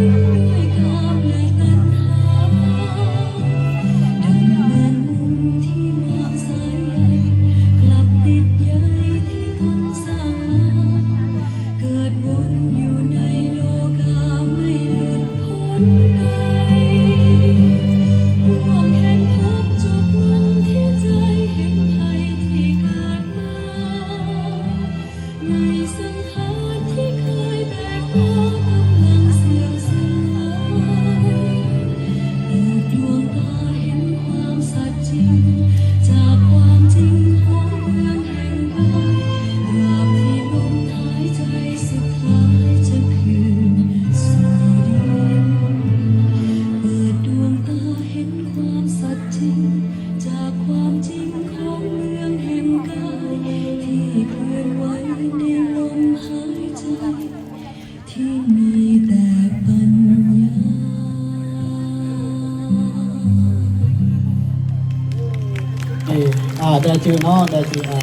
you. อ่าเดจิโอ่เดจิโน่